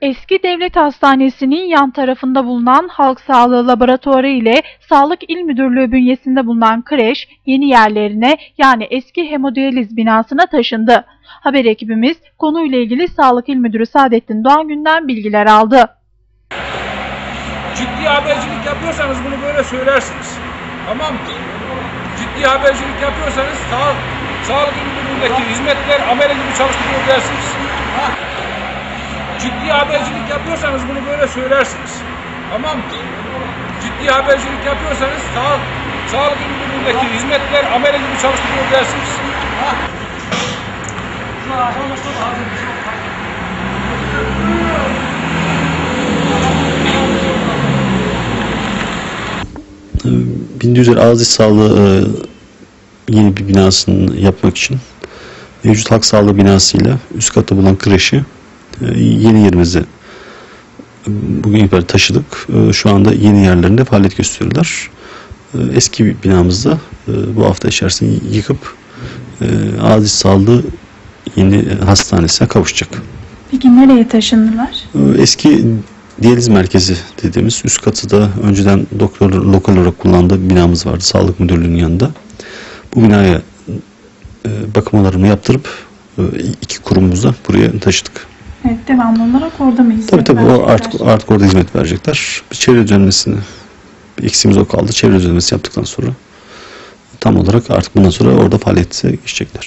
Eski devlet hastanesinin yan tarafında bulunan Halk Sağlığı Laboratuvarı ile Sağlık İl Müdürlüğü bünyesinde bulunan kreş yeni yerlerine yani eski hemodiyaliz binasına taşındı. Haber ekibimiz konuyla ilgili Sağlık İl Müdürü Saadettin Doğangün'den bilgiler aldı. Ciddi habercilik yapıyorsanız bunu böyle söylersiniz. Tamam mı? Ciddi habercilik yapıyorsanız sağ, sağlık müdürlüğündeki hizmetler amele gibi çalıştırıyor dersiniz. Ciddi habercilik yapıyorsanız bunu böyle söylersiniz. Tamam mı? Ciddi habercilik yapıyorsanız sağ, sağlık İl müdürlüğündeki hizmetler amele gibi çalıştırıyor dersiniz. 1100 Aziz Sağlığı e, yeni bir binasını yapmak için mevcut halk sağlığı binasıyla üst katta bulunan kreşi yeni yerimize bugün itibariyle taşıdık. E, Şu anda yeni yerlerinde faaliyet gösteriyorlar. E, Eski binamızda e, bu hafta içerisinde yıkıp e, Aziz Sağlığı yeni hastanesine kavuşacak. Peki nereye taşındılar? Ee, Eski diyaliz merkezi dediğimiz üst katı da önceden doktorlar lokal olarak kullandığı binamız vardı sağlık müdürlüğünün yanında. Bu binaya e, bakımlarını yaptırıp e, iki kurumumuza buraya taşıdık. Evet, devamlı olarak orada mı hizmet Tabii tabii o verecekler? artık artık orada hizmet verecekler. Bir çevre düzenlemesini bir eksiğimiz o kaldı. Çevre düzenlemesi yaptıktan sonra tam olarak artık bundan sonra orada faaliyete geçecekler.